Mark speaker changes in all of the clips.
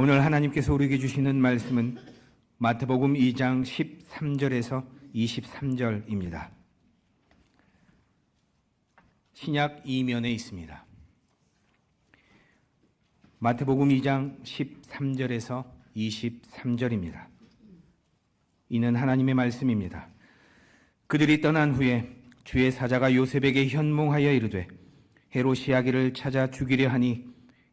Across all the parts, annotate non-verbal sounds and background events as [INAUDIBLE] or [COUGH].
Speaker 1: 오늘 하나님께서 우리에게 주시는 말씀은 마태복음 2장 13절에서 23절입니다. 신약 이면에 있습니다. 마태복음 2장 13절에서 23절입니다. 이는 하나님의 말씀입니다. 그들이 떠난 후에 주의 사자가 요셉에게 현몽하여 이르되 헤롯이 아기를 찾아 죽이려 하니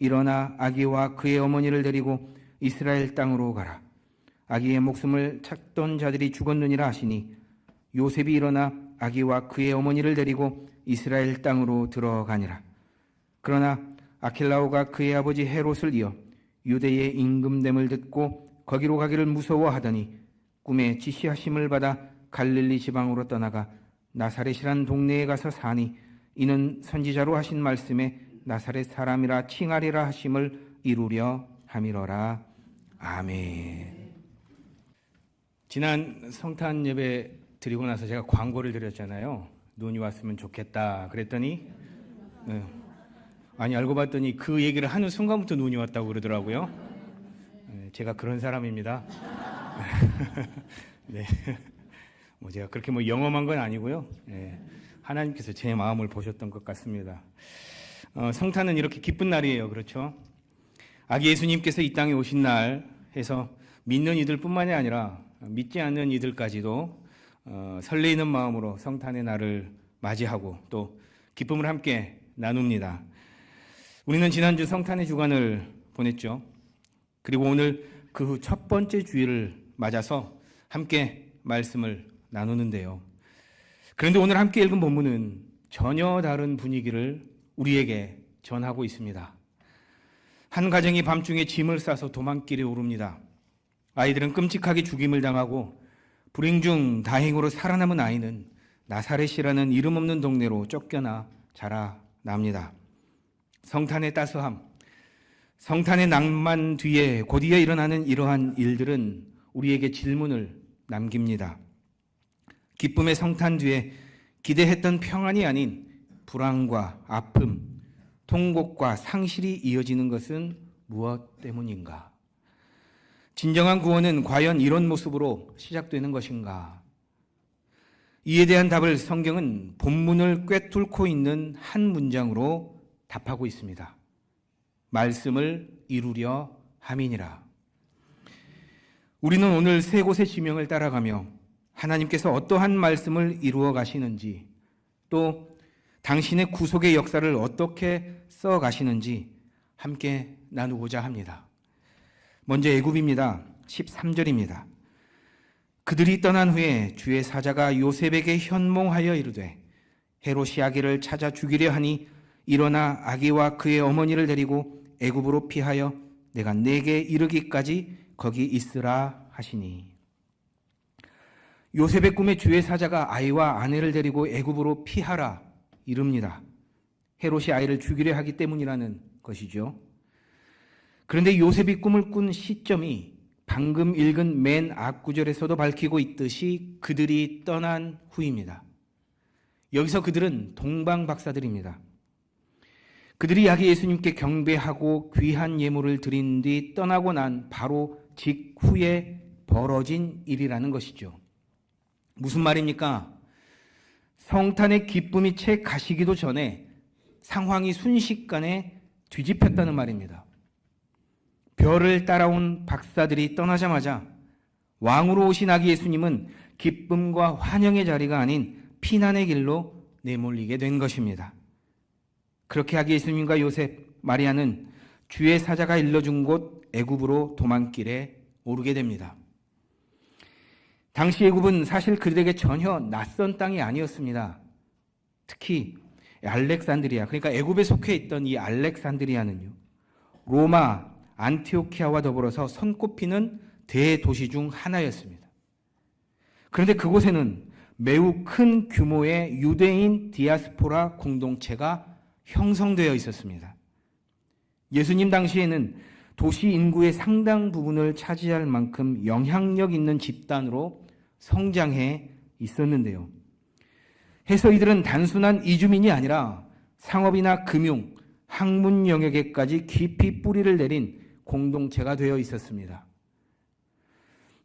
Speaker 1: 일어나 아기와 그의 어머니를 데리고 이스라엘 땅으로 가라. 아기의 목숨을 찾던 자들이 죽었느니라 하시니 요셉이 일어나 아기와 그의 어머니를 데리고 이스라엘 땅으로 들어가니라. 그러나 아킬라오가 그의 아버지 헤롯을 이어 유대의 임금됨을 듣고 거기로 가기를 무서워하더니 꿈에 지시하심을 받아 갈릴리 지방으로 떠나가 나사렛이란 동네에 가서 사니 이는 선지자로 하신 말씀에 나사렛 사람이라 칭하리라 하심을 이루려 함이로라. 아멘. 지난 성탄 예배 드리고 나서 제가 광고를 드렸잖아요. 눈이 왔으면 좋겠다. 그랬더니 네. 아니 알고 봤더니 그 얘기를 하는 순간부터 눈이 왔다고 그러더라고요. 네, 제가 그런 사람입니다. [LAUGHS] 네. 뭐 제가 그렇게 뭐 영험한 건 아니고요. 네. 하나님께서 제 마음을 보셨던 것 같습니다. 어, 성탄은 이렇게 기쁜 날이에요. 그렇죠? 아기 예수님께서 이 땅에 오신 날 해서 믿는 이들뿐만이 아니라 믿지 않는 이들까지도 어, 설레이는 마음으로 성탄의 날을 맞이하고 또 기쁨을 함께 나눕니다. 우리는 지난주 성탄의 주간을 보냈죠. 그리고 오늘 그 후 첫 번째 주일을 맞아서 함께 말씀을 나누는데요. 그런데 오늘 함께 읽은 본문은 전혀 다른 분위기를 우리에게 전하고 있습니다. 한 가정이 밤중에 짐을 싸서 도망길에 오릅니다. 아이들은 끔찍하게 죽임을 당하고 불행 중 다행으로 살아남은 아이는 나사렛이라는 이름 없는 동네로 쫓겨나 자라납니다. 성탄의 따스함, 성탄의 낭만 뒤에 곧이어 일어나는 이러한 일들은 우리에게 질문을 남깁니다. 기쁨의 성탄 뒤에 기대했던 평안이 아닌 불안과 아픔, 통곡과 상실이 이어지는 것은 무엇 때문인가? 진정한 구원은 과연 이런 모습으로 시작되는 것인가? 이에 대한 답을 성경은 본문을 꿰뚫고 있는 한 문장으로 답하고 있습니다. 말씀을 이루려 함이니라. 우리는 오늘 세 곳의 지명을 따라가며 하나님께서 어떠한 말씀을 이루어 가시는지 또 당신의 구속의 역사를 어떻게 써 가시는지 함께 나누고자 합니다. 먼저 애굽입니다. 13절입니다. 그들이 떠난 후에 주의 사자가 요셉에게 현몽하여 이르되 헤롯이 아기를 찾아 죽이려 하니 일어나 아기와 그의 어머니를 데리고 애굽으로 피하여 내가 내게 이르기까지 거기 있으라 하시니 요셉의 꿈에 주의 사자가 아이와 아내를 데리고 애굽으로 피하라 이릅니다. 헤롯이 아이를 죽이려 하기 때문이라는 것이죠. 그런데 요셉이 꿈을 꾼 시점이 방금 읽은 맨 앞구절에서도 밝히고 있듯이 그들이 떠난 후입니다. 여기서 그들은 동방 박사들입니다. 그들이 아기 예수님께 경배하고 귀한 예물을 드린 뒤 떠나고 난 바로 직후에 벌어진 일이라는 것이죠. 무슨 말입니까? 성탄의 기쁨이 채 가시기도 전에 상황이 순식간에 뒤집혔다는 말입니다. 별을 따라온 박사들이 떠나자마자 왕으로 오신 아기 예수님은 기쁨과 환영의 자리가 아닌 피난의 길로 내몰리게 된 것입니다. 그렇게 아기 예수님과 요셉, 마리아는 주의 사자가 일러준 곳 애굽으로 도망길에 오르게 됩니다. 당시 애굽은 사실 그들에게 전혀 낯선 땅이 아니었습니다. 특히 알렉산드리아, 그러니까 애굽에 속해 있던 이 알렉산드리아는요. 로마, 안티오키아와 더불어서 손꼽히는 대도시 중 하나였습니다. 그런데 그곳에는 매우 큰 규모의 유대인 디아스포라 공동체가 형성되어 있었습니다. 예수님 당시에는 도시 인구의 상당 부분을 차지할 만큼 영향력 있는 집단으로 성장해 있었는데요. 해서 이들은 단순한 이주민이 아니라 상업이나 금융, 학문 영역에까지 깊이 뿌리를 내린 공동체가 되어 있었습니다.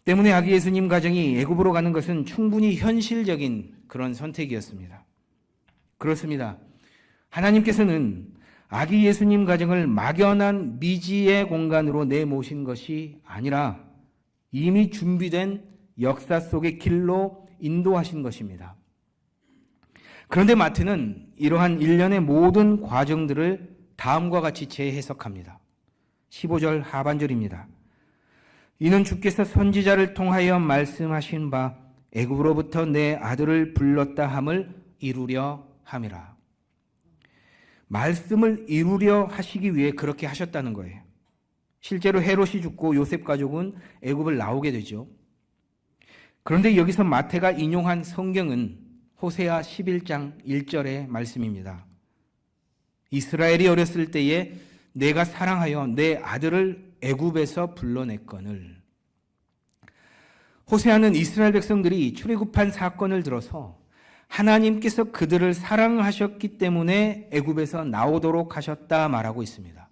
Speaker 1: 때문에 아기 예수님 가정이 애굽으로 가는 것은 충분히 현실적인 그런 선택이었습니다. 그렇습니다. 하나님께서는 아기 예수님 가정을 막연한 미지의 공간으로 내모신 것이 아니라 이미 준비된 역사 속의 길로 인도하신 것입니다. 그런데 마태는 이러한 일련의 모든 과정들을 다음과 같이 재해석합니다. 15절 하반절입니다. 이는 주께서 선지자를 통하여 말씀하신 바 애굽으로부터 내 아들을 불렀다 함을 이루려 함이라. 말씀을 이루려 하시기 위해 그렇게 하셨다는 거예요. 실제로 헤롯이 죽고 요셉 가족은 애굽을 나오게 되죠. 그런데 여기서 마태가 인용한 성경은 호세아 11장 1절의 말씀입니다. 이스라엘이 어렸을 때에 내가 사랑하여 내 아들을 애굽에서 불러냈거늘. 호세아는 이스라엘 백성들이 출애굽한 사건을 들어서 하나님께서 그들을 사랑하셨기 때문에 애굽에서 나오도록 하셨다 말하고 있습니다.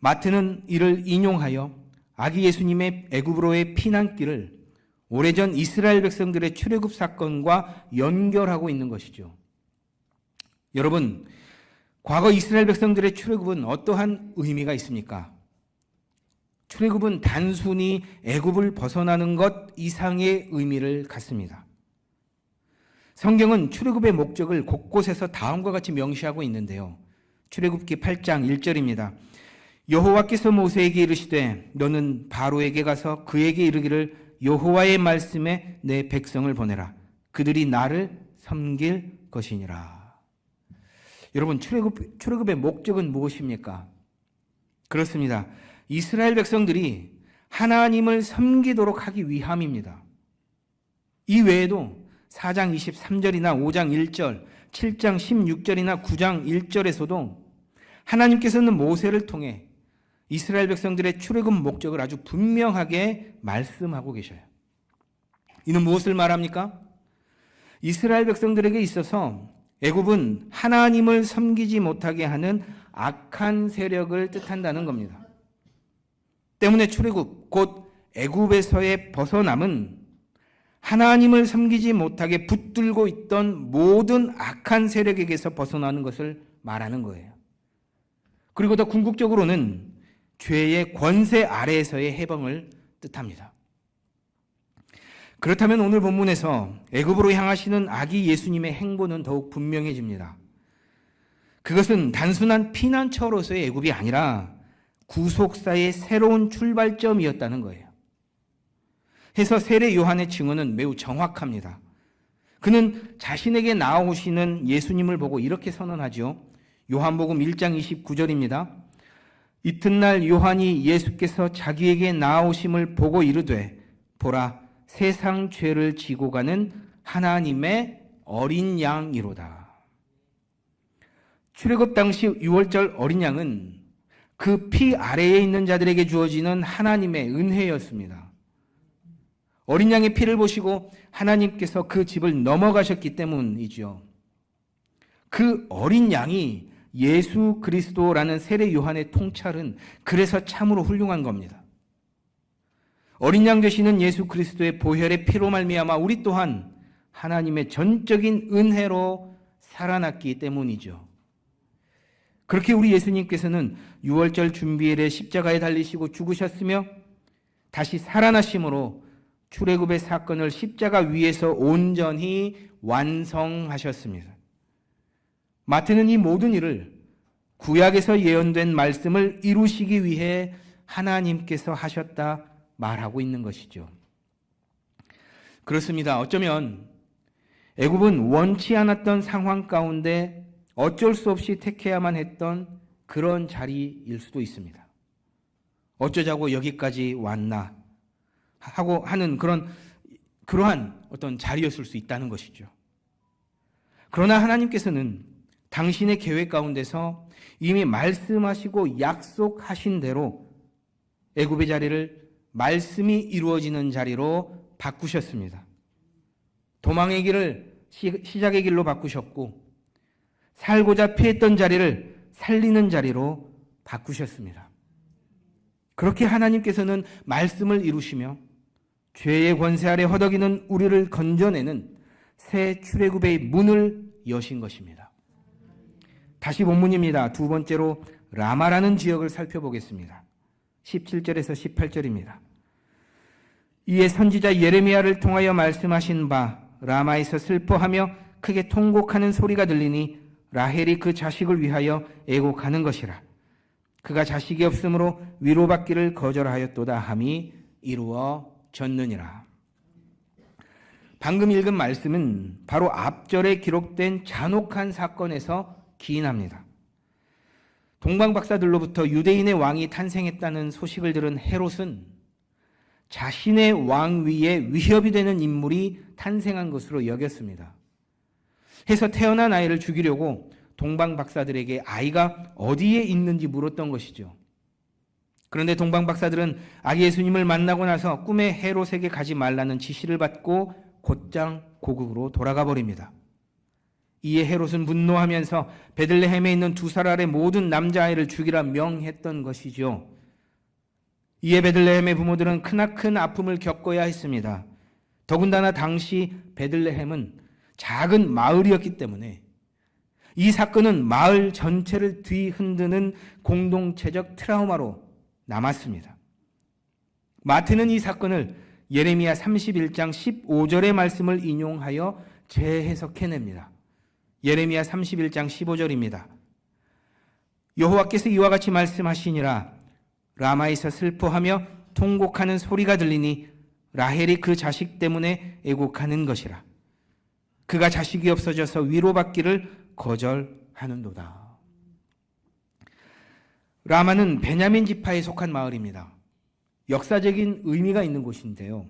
Speaker 1: 마트는 이를 인용하여 아기 예수님의 애굽으로의 피난길을 오래전 이스라엘 백성들의 출애굽 사건과 연결하고 있는 것이죠. 여러분, 과거 이스라엘 백성들의 출애굽은 어떠한 의미가 있습니까? 출애굽은 단순히 애굽을 벗어나는 것 이상의 의미를 갖습니다. 성경은 출애굽의 목적을 곳곳에서 다음과 같이 명시하고 있는데요. 출애굽기 8장 1절입니다. 여호와께서 모세에게 이르시되 너는 바로에게 가서 그에게 이르기를 여호와의 말씀에 내 백성을 보내라. 그들이 나를 섬길 것이니라. 여러분 출애굽 출애굽의 목적은 무엇입니까? 그렇습니다. 이스라엘 백성들이 하나님을 섬기도록 하기 위함입니다. 이 외에도 4장 23절이나 5장 1절, 7장 16절이나 9장 1절에서도 하나님께서는 모세를 통해 이스라엘 백성들의 출애굽 목적을 아주 분명하게 말씀하고 계셔요. 이는 무엇을 말합니까? 이스라엘 백성들에게 있어서 애굽은 하나님을 섬기지 못하게 하는 악한 세력을 뜻한다는 겁니다. 때문에 출애굽 곧 애굽에서의 벗어남은 하나님을 섬기지 못하게 붙들고 있던 모든 악한 세력에게서 벗어나는 것을 말하는 거예요. 그리고 더 궁극적으로는 죄의 권세 아래에서의 해방을 뜻합니다. 그렇다면 오늘 본문에서 애굽으로 향하시는 아기 예수님의 행보는 더욱 분명해집니다. 그것은 단순한 피난처로서의 애굽이 아니라 구속사의 새로운 출발점이었다는 거예요. 해서 세례 요한의 증언은 매우 정확합니다. 그는 자신에게 나오시는 예수님을 보고 이렇게 선언하죠. 요한복음 1장 29절입니다. 이튿날 요한이 예수께서 자기에게 나오심을 보고 이르되 보라 세상 죄를 지고 가는 하나님의 어린 양이로다. 출애굽 당시 6월절 어린 양은 그 피 아래에 있는 자들에게 주어지는 하나님의 은혜였습니다. 어린 양의 피를 보시고 하나님께서 그 집을 넘어가셨기 때문이죠. 그 어린 양이 예수 그리스도라는 세례 요한의 통찰은 그래서 참으로 훌륭한 겁니다. 어린 양 되시는 예수 그리스도의 보혈의 피로 말미암아 우리 또한 하나님의 전적인 은혜로 살아났기 때문이죠. 그렇게 우리 예수님께서는 6월절 준비일에 십자가에 달리시고 죽으셨으며 다시 살아나심으로 출애굽의 사건을 십자가 위에서 온전히 완성하셨습니다. 마태는 이 모든 일을 구약에서 예언된 말씀을 이루시기 위해 하나님께서 하셨다 말하고 있는 것이죠. 그렇습니다. 어쩌면 애굽은 원치 않았던 상황 가운데 어쩔 수 없이 택해야만 했던 그런 자리일 수도 있습니다. 어쩌자고 여기까지 왔나 하고 하는 그런 그러한 어떤 자리였을 수 있다는 것이죠. 그러나 하나님께서는 당신의 계획 가운데서 이미 말씀하시고 약속하신 대로 애굽의 자리를 말씀이 이루어지는 자리로 바꾸셨습니다. 도망의 길을 시, 시작의 길로 바꾸셨고 살고자 피했던 자리를 살리는 자리로 바꾸셨습니다. 그렇게 하나님께서는 말씀을 이루시며 죄의 권세 아래 허덕이는 우리를 건져내는 새 출애굽의 문을 여신 것입니다. 다시 본문입니다. 두 번째로 라마라는 지역을 살펴보겠습니다. 17절에서 18절입니다. 이에 선지자 예레미야를 통하여 말씀하신 바 라마에서 슬퍼하며 크게 통곡하는 소리가 들리니 라헬이 그 자식을 위하여 애곡하는 것이라. 그가 자식이 없으므로 위로받기를 거절하였도다 함이 이루어 졌느니라. 방금 읽은 말씀은 바로 앞절에 기록된 잔혹한 사건에서 기인합니다. 동방 박사들로부터 유대인의 왕이 탄생했다는 소식을 들은 헤롯은 자신의 왕위에 위협이 되는 인물이 탄생한 것으로 여겼습니다. 해서 태어난 아이를 죽이려고 동방 박사들에게 아이가 어디에 있는지 물었던 것이죠. 그런데 동방 박사들은 아기 예수님을 만나고 나서 꿈에 헤롯에게 가지 말라는 지시를 받고 곧장 고국으로 돌아가 버립니다. 이에 헤롯은 분노하면서 베들레헴에 있는 두 살 아래 모든 남자아이를 죽이라 명했던 것이죠. 이에 베들레헴의 부모들은 크나큰 아픔을 겪어야 했습니다. 더군다나 당시 베들레헴은 작은 마을이었기 때문에 이 사건은 마을 전체를 뒤흔드는 공동체적 트라우마로 남았습니다. 마태는 이 사건을 예레미야 31장 15절의 말씀을 인용하여 재해석해냅니다. 예레미야 31장 15절입니다. 여호와께서 이와 같이 말씀하시니라 라마에서 슬퍼하며 통곡하는 소리가 들리니 라헬이 그 자식 때문에 애곡하는 것이라. 그가 자식이 없어져서 위로받기를 거절하는도다. 라마는 베냐민 지파에 속한 마을입니다. 역사적인 의미가 있는 곳인데요.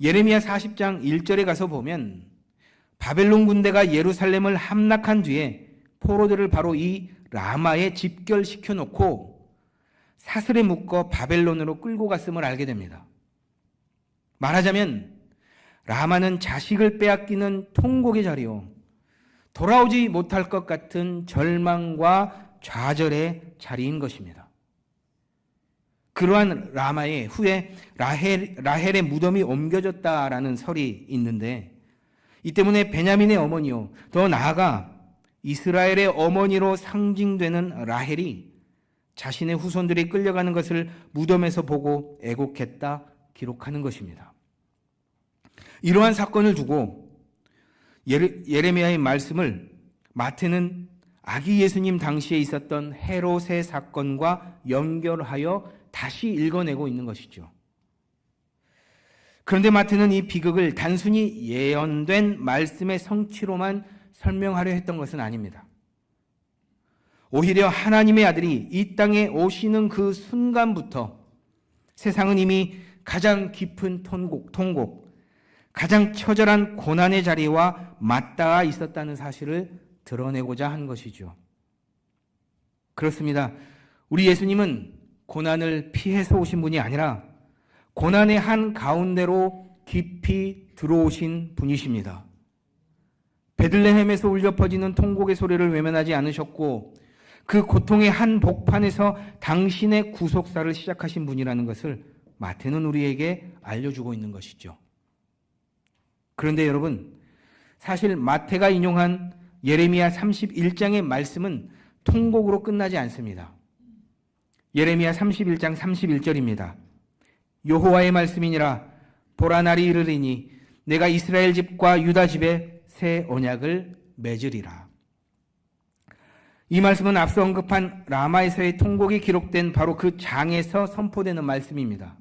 Speaker 1: 예레미야 40장 1절에 가서 보면 바벨론 군대가 예루살렘을 함락한 뒤에 포로들을 바로 이 라마에 집결시켜 놓고 사슬에 묶어 바벨론으로 끌고 갔음을 알게 됩니다. 말하자면 라마는 자식을 빼앗기는 통곡의 자리요. 돌아오지 못할 것 같은 절망과 좌절의 자리인 것입니다. 그러한 라마의 후에 라헬, 라헬의 무덤이 옮겨졌다라는 설이 있는데 이 때문에 베냐민의 어머니요. 더 나아가 이스라엘의 어머니로 상징되는 라헬이 자신의 후손들이 끌려가는 것을 무덤에서 보고 애곡했다 기록하는 것입니다. 이러한 사건을 두고 예레, 미야의 말씀을 마태는 아기 예수님 당시에 있었던 헤롯의 사건과 연결하여 다시 읽어내고 있는 것이죠. 그런데 마태는 이 비극을 단순히 예언된 말씀의 성취로만 설명하려 했던 것은 아닙니다. 오히려 하나님의 아들이 이 땅에 오시는 그 순간부터 세상은 이미 가장 깊은 통곡, 통곡, 가장 처절한 고난의 자리와 맞닿아 있었다는 사실을 드러내고자 한 것이죠. 그렇습니다. 우리 예수님은 고난을 피해서 오신 분이 아니라 고난의 한 가운데로 깊이 들어오신 분이십니다. 베들레헴에서 울려 퍼지는 통곡의 소리를 외면하지 않으셨고 그 고통의 한 복판에서 당신의 구속사를 시작하신 분이라는 것을 마태는 우리에게 알려주고 있는 것이죠. 그런데 여러분, 사실 마태가 인용한 예레미야 31장의 말씀은 통곡으로 끝나지 않습니다. 예레미야 31장 31절입니다. 여호와의 말씀이니라 보라 날이 이르리니 내가 이스라엘 집과 유다 집에 새 언약을 맺으리라. 이 말씀은 앞서 언급한 라마에서의 통곡이 기록된 바로 그 장에서 선포되는 말씀입니다.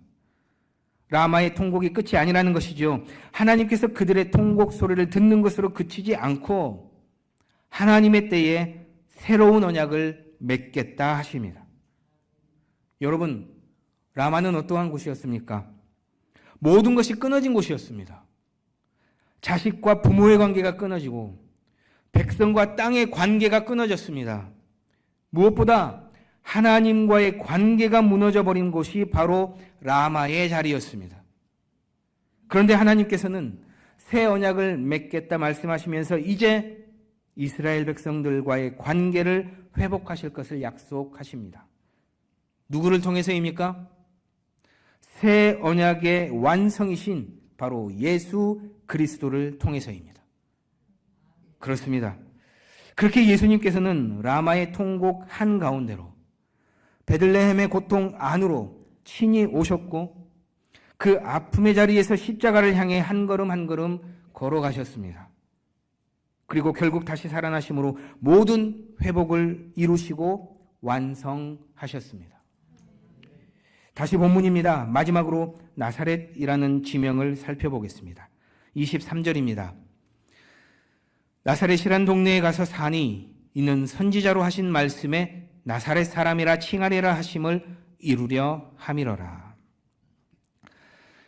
Speaker 1: 라마의 통곡이 끝이 아니라는 것이죠. 하나님께서 그들의 통곡 소리를 듣는 것으로 그치지 않고 하나님의 때에 새로운 언약을 맺겠다 하십니다. 여러분, 라마는 어떠한 곳이었습니까? 모든 것이 끊어진 곳이었습니다. 자식과 부모의 관계가 끊어지고 백성과 땅의 관계가 끊어졌습니다. 무엇보다 하나님과의 관계가 무너져 버린 곳이 바로 라마의 자리였습니다. 그런데 하나님께서는 새 언약을 맺겠다 말씀하시면서 이제 이스라엘 백성들과의 관계를 회복하실 것을 약속하십니다. 누구를 통해서입니까? 새 언약의 완성이신 바로 예수 그리스도를 통해서입니다. 그렇습니다. 그렇게 예수님께서는 라마의 통곡 한가운데로 베들레헴의 고통 안으로 친히 오셨고 그 아픔의 자리에서 십자가를 향해 한 걸음 한 걸음 걸어가셨습니다. 그리고 결국 다시 살아나심으로 모든 회복을 이루시고 완성하셨습니다. 다시 본문입니다. 마지막으로 나사렛이라는 지명을 살펴보겠습니다. 23절입니다. 나사렛이란 동네에 가서 사니 이는 선지자로 하신 말씀에 나사렛 사람이라 칭하리라 하심을 이루려 함이러라.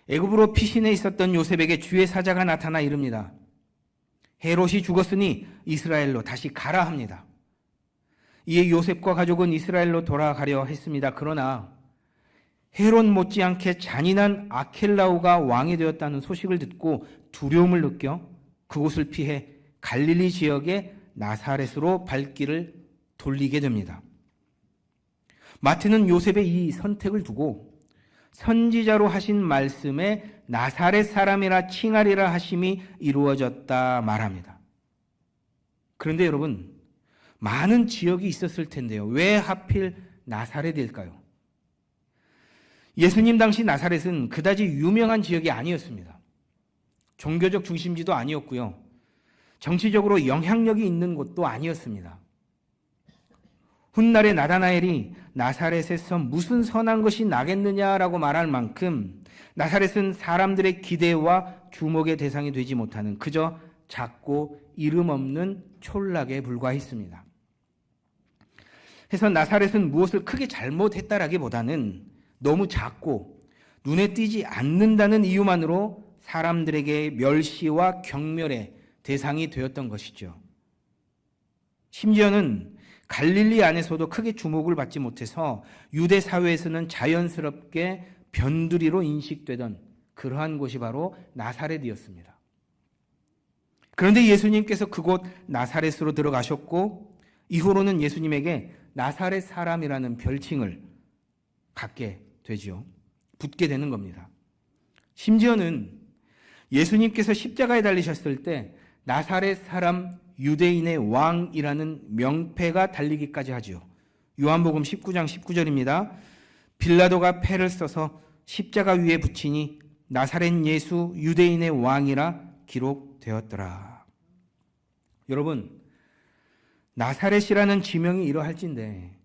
Speaker 1: 애굽으로 피신해 있었던 요셉에게 주의 사자가 나타나 이릅니다. 헤롯이 죽었으니 이스라엘로 다시 가라 합니다. 이에 요셉과 가족은 이스라엘로 돌아가려 했습니다. 그러나 헤롯 못지않게 잔인한 아켈라우가 왕이 되었다는 소식을 듣고 두려움을 느껴 그곳을 피해 갈릴리 지역의 나사렛으로 발길을 돌리게 됩니다. 마태는 요셉의 이 선택을 두고 선지자로 하신 말씀에 나사렛 사람이라 칭하리라 하심이 이루어졌다 말합니다. 그런데 여러분, 많은 지역이 있었을 텐데요. 왜 하필 나사렛일까요? 예수님 당시 나사렛은 그다지 유명한 지역이 아니었습니다. 종교적 중심지도 아니었고요. 정치적으로 영향력이 있는 곳도 아니었습니다. 훗날에 나다나엘이 나사렛에서 무슨 선한 것이 나겠느냐라고 말할 만큼 나사렛은 사람들의 기대와 주목의 대상이 되지 못하는 그저 작고 이름 없는 촌락에 불과했습니다. 해서 나사렛은 무엇을 크게 잘못했다라기보다는 너무 작고 눈에 띄지 않는다는 이유만으로 사람들에게 멸시와 경멸의 대상이 되었던 것이죠. 심지어는 갈릴리 안에서도 크게 주목을 받지 못해서 유대 사회에서는 자연스럽게 변두리로 인식되던 그러한 곳이 바로 나사렛이었습니다. 그런데 예수님께서 그곳 나사렛으로 들어가셨고 이후로는 예수님에게 나사렛 사람이라는 별칭을 갖게 되지요. 붙게 되는 겁니다. 심지어는 예수님께서 십자가에 달리셨을 때 나사렛 사람 유대인의 왕이라는 명패가 달리기까지 하지요. 요한복음 19장 19절입니다. 빌라도가 패를 써서 십자가 위에 붙이니 나사렛 예수 유대인의 왕이라 기록되었더라. 여러분, 나사렛이라는 지명이 이러할진데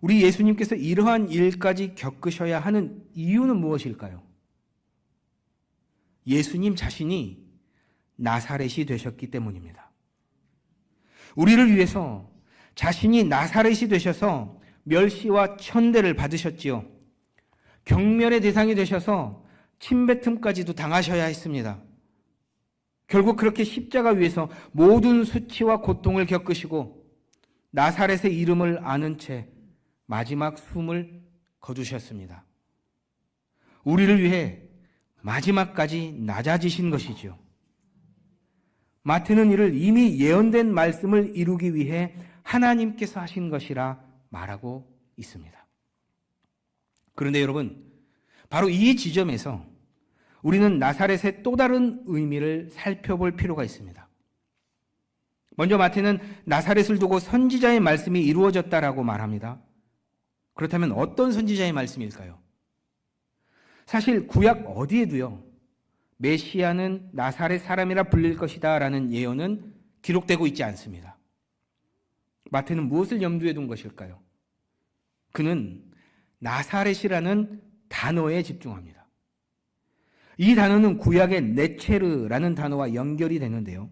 Speaker 1: 우리 예수님께서 이러한 일까지 겪으셔야 하는 이유는 무엇일까요? 예수님 자신이 나사렛이 되셨기 때문입니다. 우리를 위해서 자신이 나사렛이 되셔서 멸시와 천대를 받으셨지요. 경멸의 대상이 되셔서 침뱉음까지도 당하셔야 했습니다. 결국 그렇게 십자가 위에서 모든 수치와 고통을 겪으시고 나사렛의 이름을 아는 채 마지막 숨을 거두셨습니다. 우리를 위해 마지막까지 낮아지신 것이죠. 마태는 이를 이미 예언된 말씀을 이루기 위해 하나님께서 하신 것이라 말하고 있습니다. 그런데 여러분, 바로 이 지점에서 우리는 나사렛의 또 다른 의미를 살펴볼 필요가 있습니다. 먼저 마태는 나사렛을 두고 선지자의 말씀이 이루어졌다라고 말합니다. 그렇다면 어떤 선지자의 말씀일까요? 사실 구약 어디에도요. 메시아는 나사렛 사람이라 불릴 것이다 라는 예언은 기록되고 있지 않습니다. 마태는 무엇을 염두에 둔 것일까요? 그는 나사렛이라는 단어에 집중합니다. 이 단어는 구약의 네체르라는 단어와 연결이 되는데요.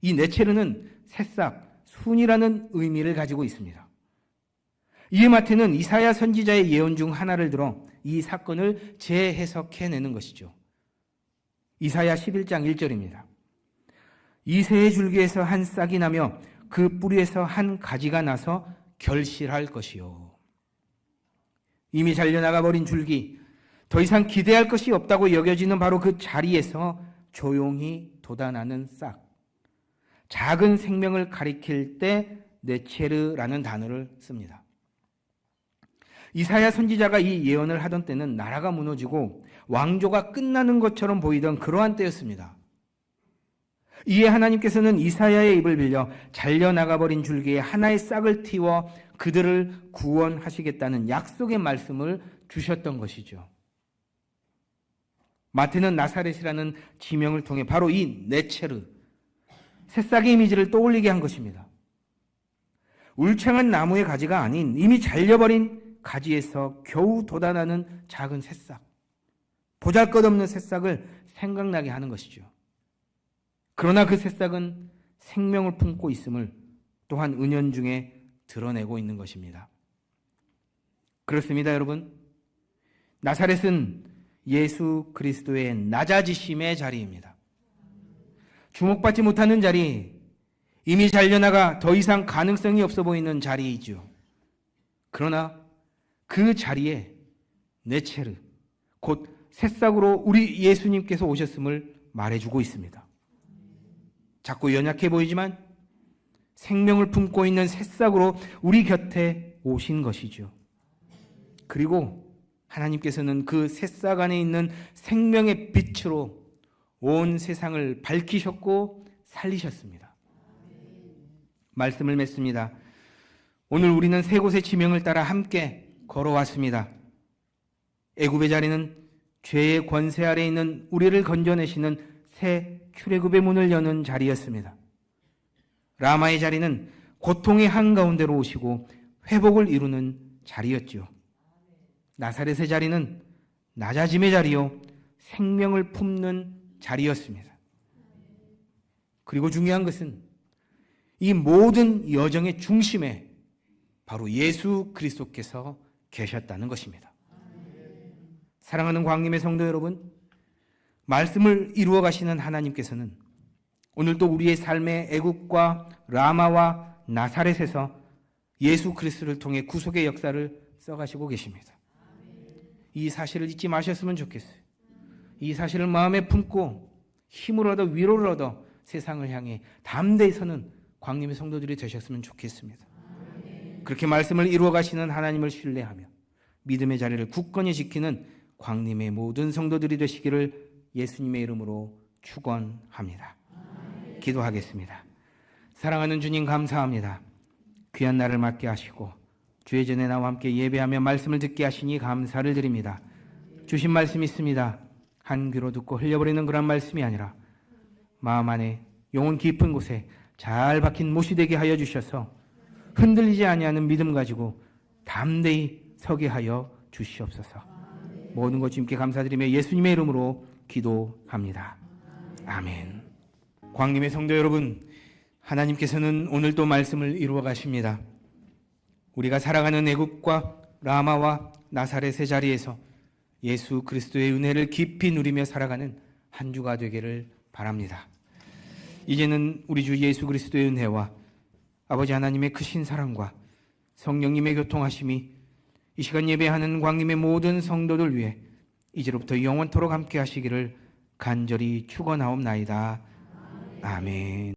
Speaker 1: 이 네체르는 새싹, 순이라는 의미를 가지고 있습니다. 이에 마태는 이사야 선지자의 예언 중 하나를 들어 이 사건을 재해석해내는 것이죠. 이사야 11장 1절입니다. 이 새의 줄기에서 한 싹이 나며 그 뿌리에서 한 가지가 나서 결실할 것이요. 이미 잘려나가 버린 줄기, 더 이상 기대할 것이 없다고 여겨지는 바로 그 자리에서 조용히 돋아나는 싹. 작은 생명을 가리킬 때 네체르라는 단어를 씁니다. 이사야 선지자가 이 예언을 하던 때는 나라가 무너지고 왕조가 끝나는 것처럼 보이던 그러한 때였습니다. 이에 하나님께서는 이사야의 입을 빌려 잘려나가버린 줄기에 하나의 싹을 틔워 그들을 구원하시겠다는 약속의 말씀을 주셨던 것이죠. 마태는 나사렛이라는 지명을 통해 바로 이 네체르, 새싹의 이미지를 떠올리게 한 것입니다. 울창한 나무의 가지가 아닌 이미 잘려버린 가지에서 겨우 돋아나는 작은 새싹, 보잘 것 없는 새싹을 생각나게 하는 것이죠. 그러나 그 새싹은 생명을 품고 있음을 또한 은연 중에 드러내고 있는 것입니다. 그렇습니다, 여러분. 나사렛은 예수 그리스도의 낮아지심의 자리입니다. 주목받지 못하는 자리, 이미 잘려나가 더 이상 가능성이 없어 보이는 자리이죠. 그러나 그 자리에 네체르, 곧 새싹으로 우리 예수님께서 오셨음을 말해주고 있습니다. 자꾸 연약해 보이지만 생명을 품고 있는 새싹으로 우리 곁에 오신 것이죠. 그리고 하나님께서는 그 새싹 안에 있는 생명의 빛으로 온 세상을 밝히셨고 살리셨습니다. 말씀을 맺습니다. 오늘 우리는 세 곳의 지명을 따라 함께 걸어왔습니다. 애굽의 자리는 죄의 권세 아래 있는 우리를 건져내시는 새 출애굽의 문을 여는 자리였습니다. 라마의 자리는 고통의 한가운데로 오시고 회복을 이루는 자리였지요. 나사렛의 자리는 낮아짐의 자리요 생명을 품는 자리였습니다. 그리고 중요한 것은 이 모든 여정의 중심에 바로 예수 그리스도께서 계셨다는 것입니다. 사랑하는 광림의 성도 여러분, 말씀을 이루어 가시는 하나님께서는 오늘도 우리의 삶의 애국과 라마와 나사렛에서 예수 그리스도를 통해 구속의 역사를 써가시고 계십니다. 이 사실을 잊지 마셨으면 좋겠어요. 이 사실을 마음에 품고 힘을 얻어 위로를 얻어 세상을 향해 담대히 서는 광림의 성도들이 되셨으면 좋겠습니다. 그렇게 말씀을 이루어 가시는 하나님을 신뢰하며 믿음의 자리를 굳건히 지키는 광림의 모든 성도들이 되시기를 예수님의 이름으로 축원합니다. 기도하겠습니다. 사랑하는 주님 감사합니다. 귀한 날을 맞게 하시고 주의 전에 나와 함께 예배하며 말씀을 듣게 하시니 감사를 드립니다. 주신 말씀 있습니다. 한 귀로 듣고 흘려버리는 그런 말씀이 아니라 마음 안에 영혼 깊은 곳에 잘 박힌 못이 되게 하여 주셔서 흔들리지 아니하는 믿음 가지고 담대히 서게 하여 주시옵소서. 모든 것 주님께 감사드리며 예수님의 이름으로 기도합니다. 아멘. 광림의 성도 여러분, 하나님께서는 오늘도 말씀을 이루어 가십니다. 우리가 살아가는 애굽과 라마와 나사렛의 자리에서 예수 그리스도의 은혜를 깊이 누리며 살아가는 한 주가 되기를 바랍니다. 이제는 우리 주 예수 그리스도의 은혜와 아버지 하나님의 크신 사랑과 성령님의 교통하심이 이 시간 예배하는 광림의 모든 성도들 위해 이제로부터 영원토록 함께 하시기를 간절히 축원하옵나이다. 아멘.